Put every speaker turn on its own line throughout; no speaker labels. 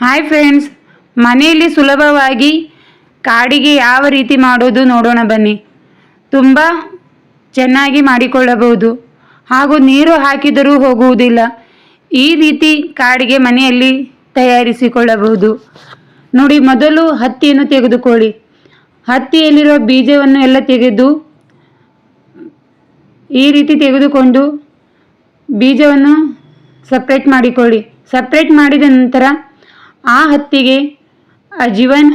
Hi friends ಮನೆಯಲ್ಲಿ ಸುಲಭವಾಗಿ ಕಾಡಿಗೆ ಯಾವ ರೀತಿ ಮಾಡೋದು ನೋಡೋಣ ಬನ್ನಿ. ತುಂಬ ಚೆನ್ನಾಗಿ ಮಾಡಿಕೊಳ್ಳಬಹುದು. ಹಾಗೂ ನೀರು ಹಾಕಿದರೂ ಹೋಗುವುದಿಲ್ಲ. ಈ ರೀತಿ ಕಾಡಿಗೆ ಮನೆಯಲ್ಲಿ ತಯಾರಿಸಿಕೊಳ್ಳಬಹುದು. ನೋಡಿ, ಮೊದಲು ಹತ್ತಿಯನ್ನು ತೆಗೆದುಕೊಳ್ಳಿ. ಹತ್ತಿಯಲ್ಲಿರುವ ಬೀಜವನ್ನು ಎಲ್ಲ ತೆಗೆದು ಈ ರೀತಿ ತೆಗೆದುಕೊಂಡು ಬೀಜವನ್ನು ಸಪ್ರೇಟ್ ಮಾಡಿಕೊಳ್ಳಿ. ಸಪ್ರೇಟ್ ಮಾಡಿದ ನಂತರ ಆ ಹತ್ತಿಗೆ ಅಜೀವನ್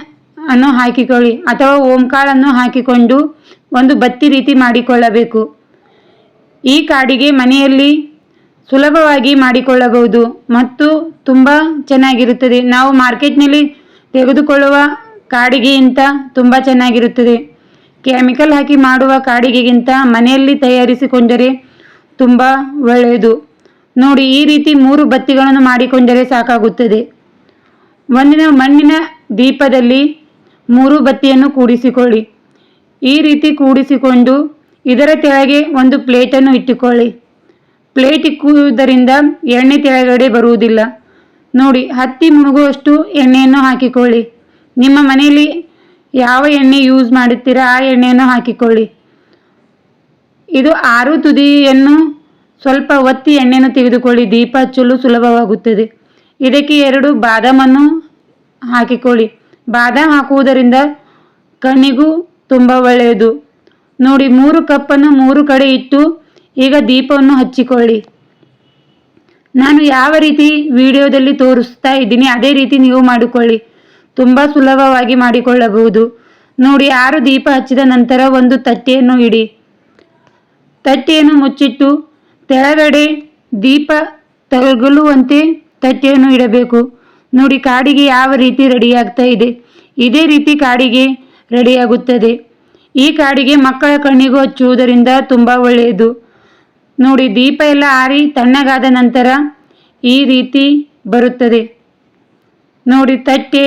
ಅನ್ನು ಹಾಕಿಕೊಳ್ಳಿ ಅಥವಾ ಓಂಕಾಳನ್ನು ಹಾಕಿಕೊಂಡು ಒಂದು ಬತ್ತಿ ರೀತಿ ಮಾಡಿಕೊಳ್ಳಬೇಕು. ಈ ಕಾಡಿಗೆ ಮನೆಯಲ್ಲಿ ಸುಲಭವಾಗಿ ಮಾಡಿಕೊಳ್ಳಬಹುದು ಮತ್ತು ತುಂಬ ಚೆನ್ನಾಗಿರುತ್ತದೆ. ನಾವು ಮಾರ್ಕೆಟ್ನಲ್ಲಿ ತೆಗೆದುಕೊಳ್ಳುವ ಕಾಡಿಗೆಗಿಂತ ತುಂಬ ಚೆನ್ನಾಗಿರುತ್ತದೆ. ಕೆಮಿಕಲ್ ಹಾಕಿ ಮಾಡುವ ಕಾಡಿಗೆಗಿಂತ ಮನೆಯಲ್ಲಿ ತಯಾರಿಸಿಕೊಂಡರೆ ತುಂಬ ಒಳ್ಳೆಯದು. ನೋಡಿ ಈ ರೀತಿ ಮೂರು ಬತ್ತಿಗಳನ್ನು ಮಾಡಿಕೊಂಡರೆ ಸಾಕಾಗುತ್ತದೆ. ಒಂದಿನ ಮಣ್ಣಿನ ದೀಪದಲ್ಲಿ ಮೂರು ಬತ್ತಿಯನ್ನು ಕೂಡಿಸಿಕೊಳ್ಳಿ. ಈ ರೀತಿ ಕೂಡಿಸಿಕೊಂಡು ಇದರ ಕೆಳಗೆ ಒಂದು ಪ್ಲೇಟನ್ನು ಇಟ್ಟುಕೊಳ್ಳಿ. ಪ್ಲೇಟ್ ಇಕ್ಕುವುದರಿಂದ ಎಣ್ಣೆ ಕೆಳಗಡೆ ಬರುವುದಿಲ್ಲ. ನೋಡಿ, ಹತ್ತಿ ಮುಳುಗುವಷ್ಟು ಎಣ್ಣೆಯನ್ನು ಹಾಕಿಕೊಳ್ಳಿ. ನಿಮ್ಮ ಮನೆಯಲ್ಲಿ ಯಾವ ಎಣ್ಣೆ ಯೂಸ್ ಮಾಡುತ್ತೀರಾ, ಆ ಎಣ್ಣೆಯನ್ನು ಹಾಕಿಕೊಳ್ಳಿ. ಇದು ಆರು ತುದಿಯನ್ನು ಸ್ವಲ್ಪ ಒತ್ತಿ ಎಣ್ಣೆಯನ್ನು ತೆಗೆದುಕೊಳ್ಳಿ. ದೀಪ ಹಚ್ಚಲು ಸುಲಭವಾಗುತ್ತದೆ. ಇದಕ್ಕೆ ಎರಡು ಬಾದಾಮನ್ನು ಹಾಕಿಕೊಳ್ಳಿ. ಬಾದಾಮ್ ಹಾಕುವುದರಿಂದ ಕಣ್ಣಿಗೂ ತುಂಬ ಒಳ್ಳೆಯದು. ನೋಡಿ, ಮೂರು ಕಪ್ಪನ್ನು ಮೂರು ಕಡೆ ಇಟ್ಟು ಈಗ ದೀಪವನ್ನು ಹಚ್ಚಿಕೊಳ್ಳಿ. ನಾನು ಯಾವ ರೀತಿ ವಿಡಿಯೋದಲ್ಲಿ ತೋರಿಸ್ತಾ ಇದ್ದೀನಿ, ಅದೇ ರೀತಿ ನೀವು ಮಾಡಿಕೊಳ್ಳಿ. ತುಂಬ ಸುಲಭವಾಗಿ ಮಾಡಿಕೊಳ್ಳಬಹುದು. ನೋಡಿ, ಆರು ದೀಪ ಹಚ್ಚಿದ ನಂತರ ಒಂದು ತಟ್ಟೆಯನ್ನು ಇಡಿ. ತಟ್ಟೆಯನ್ನು ಮುಚ್ಚಿಟ್ಟು ತೆಳಗಡೆ ದೀಪ ತಗಲುವಂತೆ ತಟ್ಟೆಯನ್ನು ಇಡಬೇಕು. ನೋಡಿ, ಕಾಡಿಗೆ ಯಾವ ರೀತಿ ರೆಡಿಯಾಗ್ತಾ ಇದೆ? ಇದೇ ರೀತಿ ಕಾಡಿಗೆ ರೆಡಿಯಾಗುತ್ತದೆ. ಈ ಕಾಡಿಗೆ ಮಕ್ಕಳ ಕಣ್ಣಿಗೂ ಹಚ್ಚುವುದರಿಂದ ತುಂಬ ಒಳ್ಳೆಯದು. ನೋಡಿ, ದೀಪ ಎಲ್ಲ ಆರಿ ತಣ್ಣಗಾದ ನಂತರ ಈ ರೀತಿ ಬರುತ್ತದೆ. ನೋಡಿ, ತಟ್ಟೆ,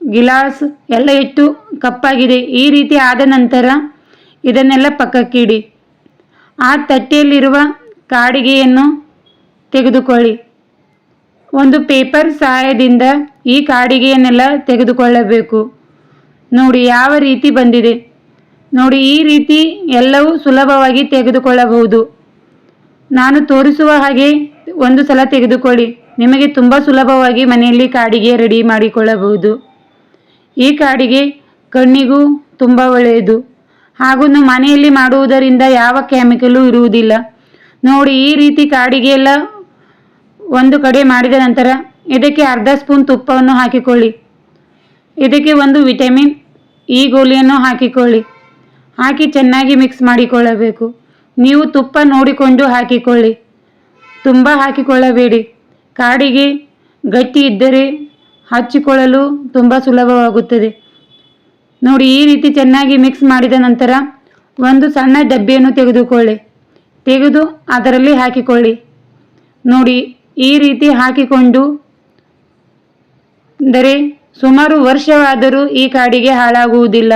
ಗಿಲಾಸ್ ಎಲ್ಲ ಇಟ್ಟು ಕಪ್ಪಾಗಿದೆ. ಈ ರೀತಿ ಆದ ನಂತರ ಇದನ್ನೆಲ್ಲ ಪಕ್ಕಕ್ಕಿಡಿ ಆ ತಟ್ಟೆಯಲ್ಲಿರುವ ಕಾಡಿಗೆಯನ್ನು ತೆಗೆದುಕೊಳ್ಳಿ. ಒಂದು ಪೇಪರ್ ಸಹಾಯದಿಂದ ಈ ಕಾಡಿಗೆಯನ್ನೆಲ್ಲ ತೆಗೆದುಕೊಳ್ಳಬೇಕು. ನೋಡಿ ಯಾವ ರೀತಿ ಬಂದಿದೆ. ನೋಡಿ ಈ ರೀತಿ ಎಲ್ಲವೂ ಸುಲಭವಾಗಿ ತೆಗೆದುಕೊಳ್ಳಬಹುದು. ನಾನು ತೋರಿಸುವ ಹಾಗೆ ಒಂದು ಸಲ ತೆಗೆದುಕೊಳ್ಳಿ. ನಿಮಗೆ ತುಂಬ ಸುಲಭವಾಗಿ ಮನೆಯಲ್ಲಿ ಕಾಡಿಗೆ ರೆಡಿ ಮಾಡಿಕೊಳ್ಳಬಹುದು. ಈ ಕಾಡಿಗೆ ಕಣ್ಣಿಗೂ ತುಂಬ ಒಳ್ಳೆಯದು. ಹಾಗೂ ಮನೆಯಲ್ಲಿ ಮಾಡುವುದರಿಂದ ಯಾವ ಕೆಮಿಕಲು ಇರುವುದಿಲ್ಲ. ನೋಡಿ ಈ ರೀತಿ ಕಾಡಿಗೆ ಎಲ್ಲ ಒಂದು ಕಡೆ ಮಾಡಿದ ನಂತರ ಇದಕ್ಕೆ ಅರ್ಧ ಸ್ಪೂನ್ ತುಪ್ಪವನ್ನು ಹಾಕಿಕೊಳ್ಳಿ. ಇದಕ್ಕೆ ಒಂದು ವಿಟಮಿನ್ ಈ ಗೋಲಿಯನ್ನು ಹಾಕಿಕೊಳ್ಳಿ. ಹಾಕಿ ಚೆನ್ನಾಗಿ ಮಿಕ್ಸ್ ಮಾಡಿಕೊಳ್ಳಬೇಕು. ನೀವು ತುಪ್ಪ ನೋಡಿಕೊಂಡು ಹಾಕಿಕೊಳ್ಳಿ. ತುಂಬ ಹಾಕಿಕೊಳ್ಳಬೇಡಿ. ಕಾಡಿಗೆ ಗಟ್ಟಿ ಇದ್ದರೆ ಹಚ್ಚಿಕೊಳ್ಳಲು ತುಂಬ ಸುಲಭವಾಗುತ್ತದೆ. ನೋಡಿ, ಈ ರೀತಿ ಚೆನ್ನಾಗಿ ಮಿಕ್ಸ್ ಮಾಡಿದ ನಂತರ ಒಂದು ಸಣ್ಣ ಡಬ್ಬಿಯನ್ನು ತೆಗೆದುಕೊಳ್ಳಿ. ತೆಗೆದು ಅದರಲ್ಲಿ ಹಾಕಿಕೊಳ್ಳಿ. ನೋಡಿ ಈ ರೀತಿ ಹಾಕಿಕೊಂಡು, ಅಂದರೆ ಸುಮಾರು ವರ್ಷವಾದರೂ ಈ ಕಾಡಿಗೆ ಹಾಳಾಗುವುದಿಲ್ಲ.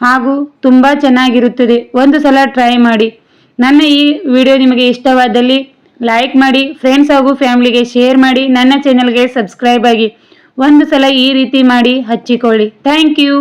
ಹಾಗೂ ತುಂಬ ಚೆನ್ನಾಗಿರುತ್ತದೆ. ಒಂದು ಸಲ ಟ್ರೈ ಮಾಡಿ. ನನ್ನ ಈ ವಿಡಿಯೋ ನಿಮಗೆ ಇಷ್ಟವಾದಲ್ಲಿ ಲೈಕ್ ಮಾಡಿ ಫ್ರೆಂಡ್ಸ್ ಹಾಗೂ ಫ್ಯಾಮಿಲಿಗೆ ಶೇರ್ ಮಾಡಿ, ನನ್ನ ಚಾನೆಲ್ಗೆ ಸಬ್ಸ್ಕ್ರೈಬ್ ಆಗಿ. ಒಂದು ಸಲ ಈ ರೀತಿ ಮಾಡಿ ಹಚ್ಚಿಕೊಳ್ಳಿ. Thank you